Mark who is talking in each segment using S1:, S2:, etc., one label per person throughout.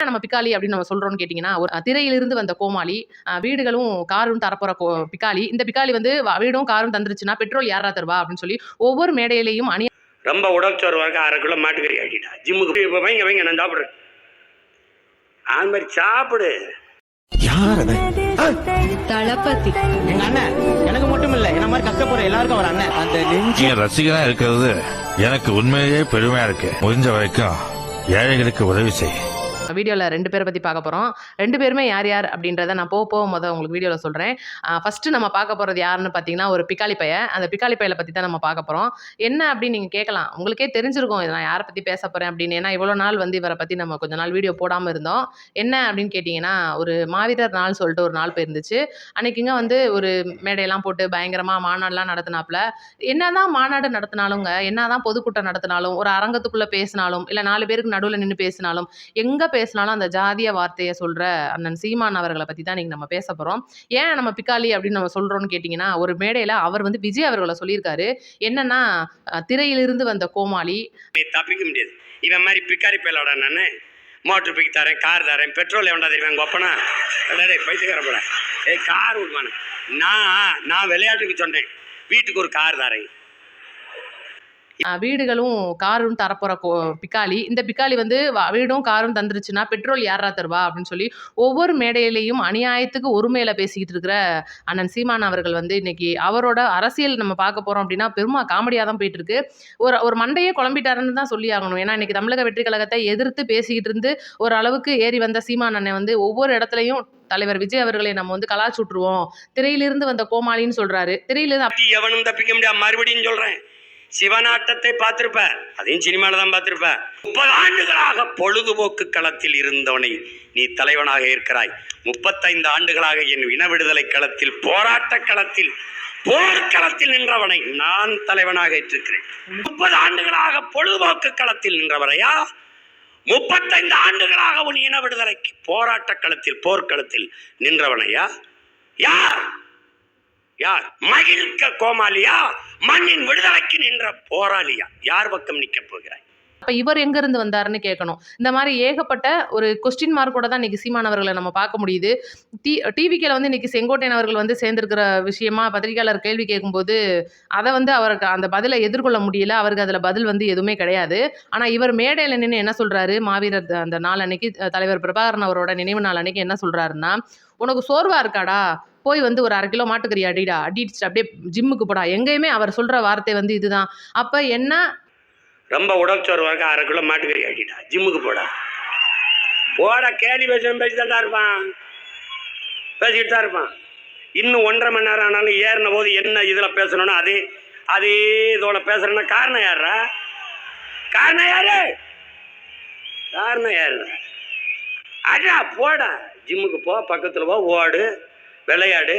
S1: நம்ம பிக்காளி அப்படின்னு நம்ம சொல்றோம்னு கேட்டிங்கன்னா ஒரு திரையிலிருந்து வந்த கோமாளி வீடுகளும் காரும் தரப்போற கோ பிக்காளி இந்த பிக்காளி வந்து வ- வீடும் காரும் தந்துருச்சுன்னா பெட்ரோல் யாரா தருவா அப்படின்னு சொல்லி ஒவ்வொரு மேடையிலையும் அணி
S2: ரொம்ப உடம்பு வரைக்கும் அரை கிலோ மாட்டுக்கறி ஆக்கிட்டா. ஜிம்முக்கு இப்போ வைங்க வைங்க நான் சாப்பிட்றேன். அது மாதிரி சாப்பிடு.
S3: யார்
S4: தளபதி.
S5: எங்க அண்ணன் எனக்கு மட்டும் இல்ல என்ன மாதிரி கஷ்டப்படுற எல்லாருக்கும் ஒரு அண்ணன்
S3: அந்த நெஞ்சு.
S6: ரசிகனா இருக்கிறது எனக்கு உண்மையிலேயே பெருமையா இருக்கு. முடிஞ்ச வரைக்கும் ஏழைகளுக்கு உதவி செய்.
S1: வீடியோவில் ரெண்டு பேரை பற்றி பார்க்க போகிறோம் ரெண்டு பேருமே யார் யார் அப்படின்றத நான் போக போக மொதல் உங்களுக்கு வீடியோவில் சொல்கிறேன் ஃபஸ்ட்டு நம்ம பார்க்க போகிறது யாருன்னு பார்த்தீங்கன்னா ஒரு பிக்காலி பைய அந்த பிக்காலி பையில பற்றி தான் நம்ம பார்க்க போகிறோம் என்ன அப்படின்னு நீங்கள் கேட்கலாம். உங்களுக்கே தெரிஞ்சிருக்கும் இதை நான் யாரை பற்றி பேச போகிறேன் அப்படின்னு. ஏன்னா இவ்வளோ நாள் வந்து இவரை பற்றி நம்ம கொஞ்ச நாள் வீடியோ போடாமல் இருந்தோம். என்ன அப்படின்னு கேட்டிங்கன்னா ஒரு மாவீரர் நாள் சொல்லிட்டு ஒரு நாள் போயிருந்துச்சு. அன்றைக்கிங்க வந்து ஒரு மேடையெல்லாம் போட்டு பயங்கரமாக மாநாடுலாம் நடத்தினாப்புல. என்ன தான் மாநாடு நடத்தினாலுங்க என்ன தான் பொதுக்கூட்டம் நடத்தினாலும் ஒரு அரங்கத்துக்குள்ளே பேசினாலும் இல்லை நாலு பேருக்கு நடுவில் நின்று பேசினாலும் எங்கே பேசினாலும் அந்த ஜாதிய வார்த்தையை சொல்கிற அண்ணன் சீமான் அவர்களை பற்றி தான் நீங்கள் நம்ம பேச போகிறோம் ஏன் நம்ம பிக்காலி அப்படின்னு நம்ம சொல்கிறோன்னு கேட்டிங்கன்னா ஒரு மேடையில் அவர் வந்து விஜய் அவர்களை சொல்லியிருக்காரு. என்னன்னா திரையிலிருந்து வந்த கோமாளி.
S2: தப்பிக்க முடியாது. இவன் மாதிரி பிக்காரி பயலோட நான் மோட்டர் பிக் தரேன் கார் தரேன் பெட்ரோல் எவன்டா தெரியுமா? எங்கள் ஒப்பனா டே போல. ஏய் கார் விடுவானே நான் நான் விளையாட்டுக்கு சொன்னேன். வீட்டுக்கு ஒரு கார் தரேன்.
S1: வீடுகளும் காரும் தரப்போகிற கோ பிக்காலி இந்த பிக்காலி வந்து வீடும் காரும் தந்துருச்சுன்னா பெட்ரோல் யாரா தருவா? அப்படின்னு சொல்லி ஒவ்வொரு மேடையிலையும் அநியாயத்துக்கு ஒருமையில் பேசிக்கிட்டு இருக்கிற அண்ணன் சீமான் அவர்கள் வந்து இன்னைக்கு அவரோட அரசியல் நம்ம பார்க்க போறோம் அப்படின்னா பெருமா காமெடியாக தான் போயிட்டு இருக்கு ஒரு ஒரு மண்டையே குழம்பிட்டாருன்னு தான் சொல்லி ஆகணும். ஏன்னா இன்னைக்கு தமிழக வெற்றி கழகத்தை எதிர்த்து பேசிக்கிட்டு இருந்து ஒரு அளவுக்கு ஏறி வந்த சீமான் அண்ணன் வந்து ஒவ்வொரு இடத்துலையும் தலைவர் விஜய் அவர்களை நம்ம வந்து கலாச்சுட்டுருவோம். திரையிலிருந்து வந்த கோமாளின்னு சொல்றாரு. திரையிலிருந்து
S2: எவனும் தப்பிக்க முடியாது. மறுபடியும் சொல்றேன். சிவநாட்டத்தை பார்த்திருப்ப அதையும் சினிமால தான் பார்த்திருப்ப. முப்பது ஆண்டுகளாக பொழுதுபோக்கு களத்தில் இருந்தவனை நீ தலைவனாக இருக்கிறாய் முப்பத்தைந்து ஆண்டுகளாக என் இன விடுதலை களத்தில் போராட்ட களத்தில் போர்க்களத்தில் நின்றவனை நான் தலைவனாக ஏற்றிருக்கிறேன். முப்பது ஆண்டுகளாக பொழுதுபோக்கு களத்தில் நின்றவரையா? முப்பத்தைந்து ஆண்டுகளாக உன் இன விடுதலைக்கு போராட்ட களத்தில் போர்க்களத்தில் நின்றவனையா? யார்? யார்? மகிழ்க்க கோமாளியா? மண்ணின் விடுதலைக்கு நின்ற போராளியா? யார் பக்கம் நிக்க போகிறாய்?
S1: அப்போ இவர் எங்கேருந்து வந்தாருன்னு கேட்கணும் இந்த மாதிரி ஏகப்பட்ட ஒரு கொஸ்டின் மார்க்கோட தான் இன்றைக்கி சீமானவர்களை நம்ம பார்க்க முடியுது. டி டிவிக்கில் வந்து இன்னைக்கு செங்கோட்டையன் அவர்கள் வந்து சேர்ந்திருக்கிற விஷயமா பத்திரிகையாளர் கேள்வி கேட்கும்போது அதை வந்து அவருக்கு அந்த பதிலை எதிர்கொள்ள முடியல. அவருக்கு அதில் பதில் வந்து எதுவுமே கிடையாது. ஆனால் இவர் மேடையில் நின்று என்ன சொல்கிறாரு மாவீரர் அந்த நாள் அன்னைக்கு தலைவர் பிரபாகரன் அவரோட நினைவு நாள் அன்னைக்கு என்ன சொல்கிறாருன்னா உனக்கு சோர்வாக இருக்காடா? போய் வந்து ஒரு அரை கிலோ மாட்டுக்கறி அடிடா அடிச்சுட்டு அப்படியே ஜிம்முக்கு போடா. எங்கேயுமே அவர் சொல்கிற வார்த்தை வந்து இதுதான். அப்போ என்ன?
S2: ரொம்ப உடம்பு சோர்வாக அரை கிலோ மாட்டுக்கறி அடிடா ஜிம்முக்கு போடா. போட கேலி பேசணும் பேசிட்டு தான் இருப்பான். பேசிக்கிட்டு தான் இருப்பான். இன்னும் ஒன்றரை மணி நேரம் ஆனாலும் ஏறின போது என்ன இதில் பேசணும்னா அதே அதே இதோட பேசுகிறேன்னா காரணம் யாரா காரணம் யாரு? காரணம் யாரு அடா போடா. ஜிம்முக்கு போ பக்கத்தில் போ ஓடு. விளையாடு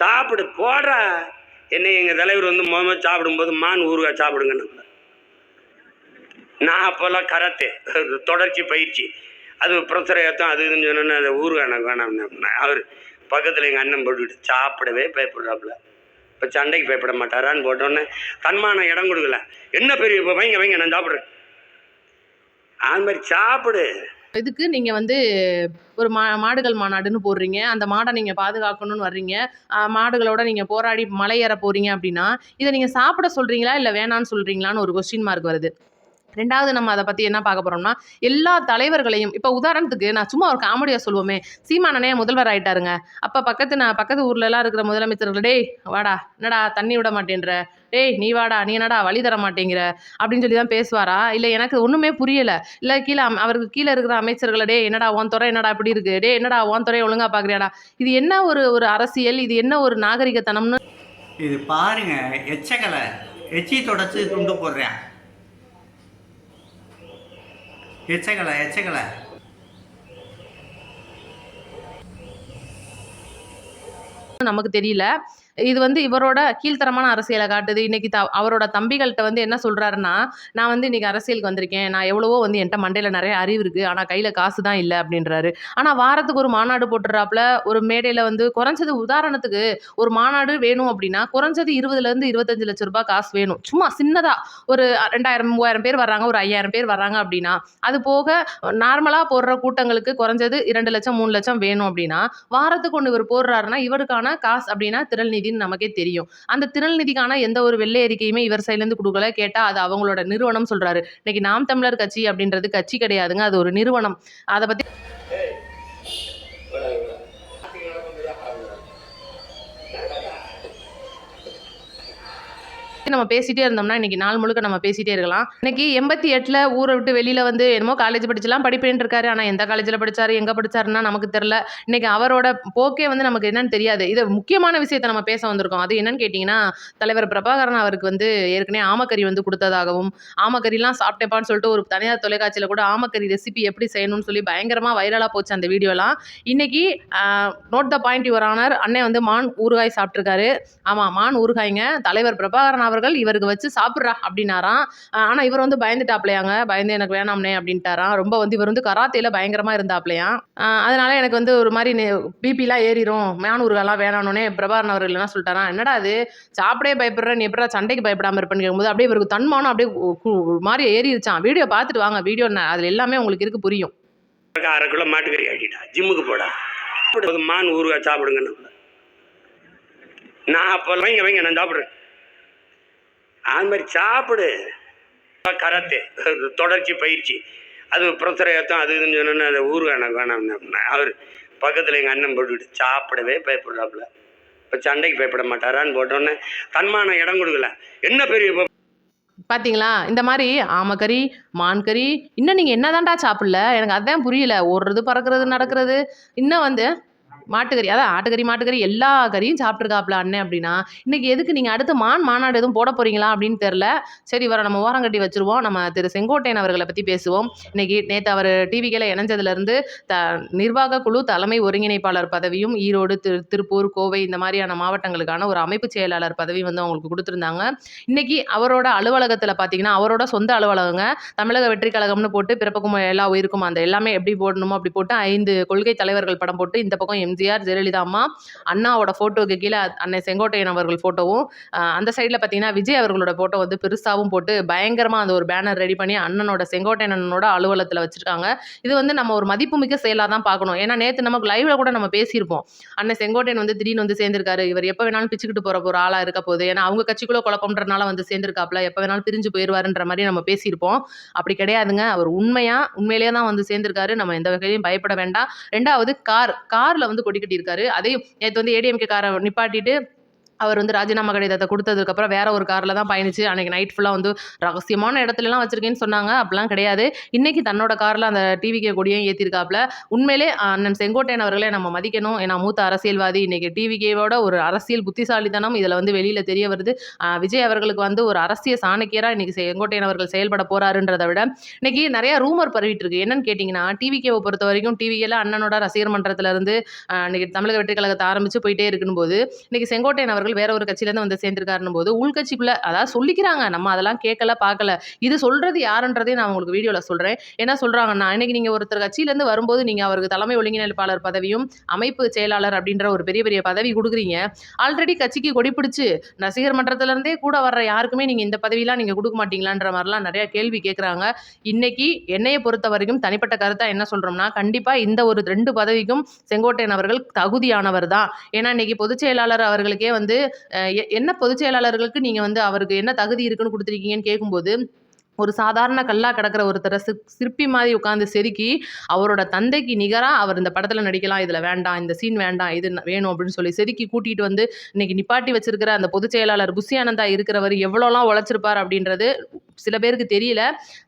S2: சாப்பிடு போடுறா என்னை எங்கள் தலைவர் வந்து முகமது சாப்பிடும்போது மான் ஊறுகாய் சாப்பிடுங்கன்னு நான் அப்போல்லாம் கராத்தே தொடர்ச்சி பயிற்சி. அது பிரசர ஏற்றம் அது இதுன்னு சொன்னோன்னே அது ஊறுகாய் எனக்கு வேணாம் அவர் பக்கத்தில் எங்கள் அண்ணன் போட்டுக்கிட்டு சாப்பிடவே பயப்படுறாப்புல. இப்போ சண்டைக்கு பயப்பட மாட்டாரான்னு போட்டோன்னே தன்மான இடம் கொடுக்கல. என்ன பெரிய இப்போ வைங்க வைங்க நான் சாப்பிட்றேன். அது மாதிரி சாப்பிடு.
S1: இதுக்கு நீங்க வந்து ஒரு மா மாடுகள் மாநாடுன்னு போடுறீங்க. அந்த மாடை நீங்க பாதுகாக்கணும்னு வர்றீங்க. மாடுகளோட நீங்க போராடி மலை ஏற போறீங்க அப்படின்னா இதை நீங்க சாப்பிட சொல்றீங்களா? இல்ல வேணான்னு சொல்றீங்களான்னு ஒரு கொஸ்டின் மார்க் வருது. ரெண்டாவது நம்ம அதை பற்றி என்ன பார்க்க போகிறோம்னா எல்லா தலைவர்களையும் இப்போ உதாரணத்துக்கு நான் சும்மா ஒரு காமெடியாக சொல்லுவோமே சீமானனே முதல்வர் ஆகிட்டாருங்க அப்போ பக்கத்து நான் பக்கத்து ஊர்லலாம் இருக்கிற முதலமைச்சர்கள் டேய் வாடா என்னடா தண்ணி விட மாட்டேன்ற? டேய் நீ வாடா நீ என்னடா வழி தர மாட்டேங்கிற? அப்படின்னு சொல்லி தான் பேசுவாரா? இல்லை எனக்கு ஒன்றுமே புரியலை. இல்லை கீழே அவருக்கு கீழே இருக்கிற அமைச்சர்களை டே என்னடா ஓன் துறை என்னடா இப்படி இருக்கு? டே என்னடா ஓன் துறை ஒழுங்கா பார்க்குறியாடா இது என்ன ஒரு ஒரு அரசியல்? இது என்ன ஒரு நாகரிகத்தனம்னு?
S7: இது பாருங்க எச்சக்கலை. எச்சி தொடச்சி துண்டு போடுறேன். எச்சக்கலை எச்சக்கலை.
S1: நமக்கு தெரியல. இது வந்து இவரோட கீழ்த்தரமான அரசியலை காட்டுது. இன்னைக்கு த அவரோட தம்பிகள்கிட்ட வந்து என்ன சொல்கிறாருன்னா நான் வந்து இன்னைக்கு அரசியலுக்கு வந்திருக்கேன். நான் எவ்வளவோ வந்து என்கிட்ட மண்டையில் நிறைய அறிவு இருக்குது ஆனால் கையில் காசு தான் இல்லை அப்படின்றாரு. ஆனால் வாரத்துக்கு ஒரு மாநாடு போட்டுறாப்புல ஒரு மேடையில் வந்து குறைஞ்சது உதாரணத்துக்கு ஒரு மாநாடு வேணும் அப்படின்னா குறைஞ்சது இருபதுலேருந்து இருபத்தஞ்சு லட்ச ரூபாய் காசு வேணும். சும்மா சின்னதாக ஒரு ரெண்டாயிரம் மூவாயிரம் பேர் வர்றாங்க ஒரு ஐயாயிரம் பேர் வர்றாங்க அப்படின்னா அது போக நார்மலாக போடுற கூட்டங்களுக்கு குறைஞ்சது இரண்டு லட்சம் மூணு லட்சம் வேணும் அப்படின்னா வாரத்துக்கு ஒன்று இவர் போடுறாருன்னா இவருக்கான காசு அப்படின்னா திரள் நிதின்னு நமக்கே தெரியும். அந்த திருநிதிக்கான எந்த ஒரு வெள்ளை அறிக்கையுமே இவர் சைட்லேருந்து கொடுக்கல. கேட்டால் அது அவங்களோட நிறுவனம் சொல்கிறாரு இன்னைக்கு நாம் தமிழர் கட்சி அப்படின்றது கட்சி கிடையாதுங்க. அது ஒரு நிறுவனம். அதை பற்றி நம்ம பேசிட்டே இருந்தோம்னா இன்னைக்கு நாள் முழுக்க நம்ம பேசிட்டே இருக்கலாம். இன்னைக்கு எண்பத்தி எட்டில் ஊரை விட்டு வெளியில் வந்து என்னமோ காலேஜ் படிச்சலாம் படிப்பேன் இருக்காரு. ஆனால் எந்த காலேஜில் படிச்சாரு எங்கே படிச்சாருன்னா நமக்கு தெரில இன்னைக்கு அவரோட போக்கே வந்து நமக்கு என்னன்னு தெரியாது. இது முக்கியமான விஷயத்தை நம்ம பேச வந்திருக்கோம். அது என்னன்னு கேட்டிங்கன்னா தலைவர் பிரபாகரன் அவருக்கு வந்து ஏற்கனவே ஆமக்கறி வந்து கொடுத்ததாகவும் ஆமக்கறிலாம் சாப்பிட்டேப்பான்னு சொல்லிட்டு ஒரு தனியார் தொலைக்காட்சியில் கூட ஆமக்கறி ரெசிபி எப்படி செய்யணும்னு சொல்லி பயங்கரமாக வைரலாக போச்சு அந்த வீடியோலாம் இன்னைக்கு note the point your honour அண்ணன் வந்து மான் ஊறுகாய் சாப்பிட்ருக்காரு ஆமாம் மான் ஊறுகாய்ங்க. தலைவர் பிரபாகரன் அவர்கள் இவருக்கு வச்சு சாப்பிட்றா அப்படின்னாராம். ஆனால் இவர் வந்து பயந்துட்டாப்லையாங்க. பயந்து எனக்கு வேணாம்னே அப்படின்ட்டாராம். ரொம்ப வந்து இவர் வந்து கராத்தேல பயங்கரமாக இருந்தாப்லையாம். அதனால எனக்கு வந்து ஒரு மாதிரி பிபிலாம் ஏறிடும் மேனூர்கள்லாம் ஊறுகாய்லாம் வேணானோனே அவர்கள் என்ன சொல்லிட்டாராம் என்னடா அது சாப்பிடே பயப்படுற நீ எப்படா சண்டைக்கு பயப்படாமல் இருப்பேன்னு கேட்கும்போது அப்படியே இவருக்கு தன்மானம் அப்படியே ஒரு மாதிரி ஏறிடுச்சான் வீடியோ பார்த்துட்டு வாங்க. வீடியோ அதில் எல்லாமே உங்களுக்கு இருக்கு புரியும்.
S2: அரை கிலோ மாட்டுக்கறி ஆக்கிட்டா. ஜிம்முக்கு போடா. மான் ஊறுகாய் சாப்பிடுங்கன்னு நான் அப்போ வைங்க வைங்க நான் சாப்பிட்றேன். அது மாதிரி சாப்பிடு. கராத்தே தொடர்ச்சி பயிற்சி. அது ப்ரெஷர் ஏற்றம் அது இதுன்னு சொன்னோன்னே அது ஊர் எனக்கு வேணாம் அவர் பக்கத்தில் எங்கள் அண்ணன் போட்டுக்கிட்டு சாப்பிடவே பயப்படுறாப்புல. இப்போ சண்டைக்கு பயப்பட மாட்டாரான்னு போட்டோன்னே தன்மான இடம் கொடுக்கல. என்ன பெரிய
S1: பார்த்தீங்களா இந்த மாதிரி ஆமக்கறி மான்கறி இன்னும் நீங்கள் என்னதான்டா சாப்பிடல? எனக்கு அதான் புரியல. ஓடுறது பறக்கிறது நடக்கிறது. இன்னும் வந்து மாட்டுக்கறி அதான் ஆட்டுக்கறி மாட்டுக்கறி எல்லா கறியும் சாப்பிட்ருக்காப்ல அண்ணன் அப்படின்னா இன்றைக்கி எதுக்கு நீங்கள் அடுத்து மான் மாநாடு எதுவும் போட போகிறீங்களா அப்படின்னு தெரில சரி வர நம்ம ஓரம் கட்டி வச்சுருவோம். நம்ம திரு செங்கோட்டையன் அவர்களை பற்றி பேசுவோம். இன்றைக்கி நேற்று அவர் டிவிக்கில் இணைஞ்சதுலேருந்து த நிர்வாக குழு தலைமை ஒருங்கிணைப்பாளர் பதவியும் ஈரோடு திரு திருப்பூர் கோவை இந்த மாதிரியான மாவட்டங்களுக்கான ஒரு அமைப்பு செயலாளர் பதவி வந்து அவங்களுக்கு கொடுத்துருந்தாங்க. இன்றைக்கி அவரோட அலுவலகத்தில் பார்த்தீங்கன்னா அவரோட சொந்த அலுவலகங்க. தமிழக வெற்றி கழகம்னு போட்டு பிறப்புக்கும் எல்லா உயிருக்கும் அந்த எல்லாமே எப்படி போடணுமோ அப்படி போட்டு ஐந்து கொள்கை தலைவர்கள் படம் போட்டு இந்த பக்கம் எம் எம்ஜிஆர் ஜெயலலிதா அம்மா அண்ணாவோட ஃபோட்டோவுக்கு கீழே அன்னை செங்கோட்டையன் அவர்கள் ஃபோட்டோவும் அந்த சைடில் பார்த்தீங்கன்னா விஜய் அவர்களோட ஃபோட்டோ வந்து பெருசாகவும் போட்டு பயங்கரமாக அந்த ஒரு பேனர் ரெடி பண்ணி அண்ணனோட செங்கோட்டையன் அண்ணனோட அலுவலகத்தில் வச்சுருக்காங்க. இது வந்து நம்ம ஒரு மதிப்புமிக்க செயலாக தான் பார்க்கணும் ஏன்னா நேற்று நமக்கு லைவில் கூட நம்ம பேசியிருப்போம். அண்ணன் செங்கோட்டையன் வந்து திடீர்னு வந்து சேர்ந்திருக்காரு. இவர் எப்போ வேணாலும் பிச்சுக்கிட்டு போகிற ஒரு ஆளாக இருக்க போகுது. ஏன்னா அவங்க கட்சிக்குள்ளே குழப்பம்ன்றனால வந்து சேர்ந்திருக்காப்ல எப்போ வேணாலும் பிரிஞ்சு போயிடுவாருன்ற மாதிரி நம்ம பேசியிருப்போம். அப்படி கிடையாதுங்க. அவர் உண்மையாக உண்மையிலேயே தான் வந்து சேர்ந்திருக்காரு. நம்ம எந்த வகையிலையும் பயப்பட வேண்டாம். ரெண்டாவது கார். காரில் வந்து கொடி கட்டியிருக்காரு. அதையும் நேற்று வந்து ஏடிஎம்கே காரை நிப்பாட்டிட்டு அவர் வந்து ராஜினாமா கடிதத்தை கொடுத்ததுக்கப்புறம் வேற ஒரு காரில் தான் பயணிச்சு அன்றைக்கி நைட் ஃபுல்லாக வந்து ரகசியமான இடத்துலலாம் வச்சிருக்கேன்னு சொன்னாங்க. அப்படிலாம் கிடையாது. இன்றைக்கி தன்னோட காரில் அந்த டிவிகே கொடியும் ஏற்றிருக்காப்புல உண்மையிலே அண்ணன் செங்கோட்டையன் அவர்களே நம்ம மதிக்கணும். ஏன்னா மூத்த அரசியல்வாதி இன்றைக்கி டிவிகேவோட ஒரு அரசியல் புத்திசாலித்தனம் இதில் வந்து வெளியில் தெரிய வருது. விஜய் அவர்களுக்கு வந்து ஒரு அரசியல் சாணக்கியராக இன்றைக்கி செங்கோட்டையன் அவர்கள் செயல்பட போகிறாருன்றதை விட இன்றைக்கி நிறையா ரூமர் பரவிட்டு இருக்கு. என்னன்னு கேட்டிங்கன்னா டிவிகேவை பொறுத்த வரைக்கும் டிவிகேல அண்ணனோட ரசிகர் மன்றத்திலேருந்து இன்றைக்கி இன்னைக்கு தமிழக வெற்றி கழகத்தை ஆரம்பித்து போயிட்டே இருக்கும்போது இன்றைக்கி செங்கோட்டையன் அவர்கள் வேற ஒரு கட்சியிலேருந்து வந்து சேர்ந்திருக்காருன்னு போது உள்கட்சிக்குள்ளே அதாவது சொல்லிக்கிறாங்க நம்ம அதெல்லாம் கேட்கல பார்க்கல. இது சொல்றது யாருன்றதே நான் உங்களுக்கு வீடியோவில் சொல்றேன். என்ன சொல்கிறாங்கன்னா இன்னைக்கு நீங்கள் ஒருத்தர் கட்சியிலேருந்து வரும்போது நீங்கள் அவருக்கு தலைமை ஒருங்கிணைப்பாளர் பதவியும் அமைப்பு செயலாளர் அப்படின்ற ஒரு பெரிய பெரிய பதவி கொடுக்குறீங்க. ஆல்ரெடி கட்சிக்கு கொடி பிடிச்சு ரசிகர் மன்றத்துல இருந்தே கூட வர்ற யாருக்குமே நீங்கள் இந்த பதவியெல்லாம் நீங்கள் கொடுக்க மாட்டீங்களான்ற மாதிரிலாம் நிறையா கேள்வி கேட்குறாங்க இன்றைக்கி என்னையை பொறுத்த வரைக்கும் தனிப்பட்ட கருத்தாக என்ன சொல்கிறோம்னா கண்டிப்பாக இந்த ஒரு ரெண்டு பதவிக்கும் செங்கோட்டையன் அவர்கள் தகுதியானவர் தான். ஏன்னா இன்னைக்கு பொதுச் செயலாளர் அவர்களுக்கே வந்து வந்து எ- என்ன பொதுச் செயலாளர்களுக்கு வந்து அவருக்கு என்ன தகுதி இருக்குன்னு கொடுத்துருக்கீங்கன்னு கேட்கும்போது ஒரு சாதாரண கல்லா கிடக்கிற ஒருத்தரை சிற் சிற்பி மாதிரி உட்காந்து செதுக்கி அவரோட தந்தைக்கு நிகராக அவர் இந்த படத்தில் நடிக்கலாம் இதில் வேண்டாம் இந்த சீன் வேண்டாம் இது வேணும் அப்படின்னு சொல்லி செதுக்கி கூட்டிகிட்டு வந்து இன்னைக்கு நிப்பாட்டி வச்சிருக்கிற அந்த பொதுச் செயலாளர் புஷி ஆனந்தா இருக்கிறவர் எவ்வளோலாம் உழைச்சிருப்பார் அப்படின்றது சில பேருக்கு தெரியல.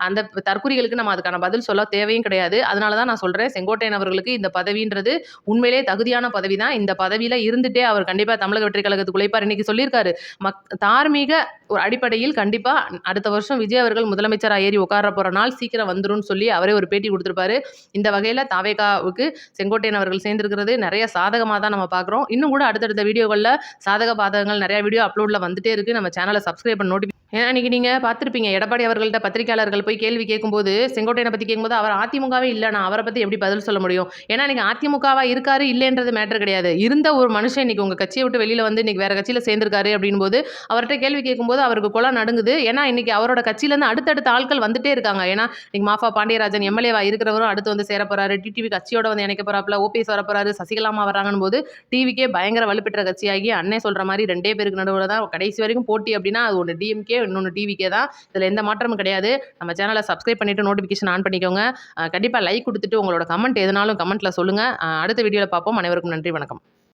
S1: அந்த தற்குறிகளுக்கு நம்ம அதுக்கான பதில் சொல்ல தேவையும் கிடையாது. அதனால தான் நான் சொல்கிறேன் செங்கோட்டையன் அவர்களுக்கு இந்த பதவின்றது உண்மையிலே தகுதியான பதவி தான் இந்த பதவியில் இருந்துட்டே அவர் கண்டிப்பாக தமிழக வெற்றி கழகத்துக்கு உழைப்பார். இன்னைக்கு சொல்லியிருக்காரு மக் தார்மீக ஒரு அடிப்படையில் கண்டிப்பாக அடுத்த வருஷம் விஜய் அவர்கள் முதலமைச்சராக ஏறி உட்கார போகிற நாள் சீக்கிரம் வந்துரும்னு சொல்லி அவரே ஒரு பேட்டி கொடுத்துருப்பாரு. இந்த வகையில் தாவேகாவுக்கு செங்கோட்டையன் அவர்கள் சேர்ந்திருக்கிறது நிறைய சாதகமாக தான் நம்ம பார்க்குறோம் இன்னும் கூட அடுத்தடுத்த வீடியோகளில் சாதக பாதகங்கள் நிறைய வீடியோ அப்லோடில் வந்துட்டே இருக்குது நம்ம சேனலை சப்ஸ்கிரைப் பண்ண நோட்டி ஏன்னா இன்றைக்கி நீங்கள் பார்த்துருப்பீங்க எடப்பாடி அவர்கள்ட்ட பத்திரிக்கையாளர்கள் போய் கேள்வி கேட்கும்போது செங்கோட்டையனை பற்றி கேட்கும்போது அவர் அதிமுகவே இல்லை. நான் அவரை பற்றி எப்படி பதில் சொல்ல முடியும்? ஏன்னா நீங்கள் அதிமுகவாக இருக்காரு இல்லைன்றது மேட்டர் கிடையாது. இருந்த ஒரு மனுஷன் இன்னைக்கு உங்கள் கட்சியை விட்டு வெளியில் வந்து இன்றைக்கி வேறு கட்சியில் சேர்ந்திருக்காரு அப்படின்போது அவர்கிட்ட கேள்வி கேட்கும்போது அவருக்கு குலம் நடுங்குது. ஏன்னா இன்றைக்கி அவரோட கட்சியிலேருந்து அடுத்தடுத்த ஆட்கள் வந்துட்டே இருக்காங்க. ஏன்னா இன்றைக்கி மாஃபா பாண்டியராஜன் எம்எல்ஏவா இருக்கிறவரும் அடுத்து வந்து சேர டிடிவி கட்சியோட வந்து இணைக்க போறாப்புல ஓபிஎஸ் வர போறாரு சசிகலாமா வராங்கன்னு போது டிவிக்கே பயங்கர வலுப்பெற்ற கட்சியாகி அண்ணே சொல்கிற மாதிரி ரெண்டே பேருக்கு நடுவில் தான் கடைசி வரைக்கும் போட்டி அப்படின்னா அது ஒன்று டிஎம்கே இன்னொன்று டிவிக்கே தான். இதில் எந்த மாற்றமும் கிடையாது. நம்ம சேனலை சப்ஸ்கிரைப் பண்ணிட்டு நோட்டிஃபிகேஷன் ஆன் பண்ணிக்கோங்க. கண்டிப்பாக லைக் கொடுத்துட்டு உங்களோட கமெண்ட் எதுனாலும் கமெண்ட்டில் சொல்லுங்கள் அடுத்த வீடியோவில் பார்ப்போம். அனைவருக்கும் நன்றி வணக்கம்.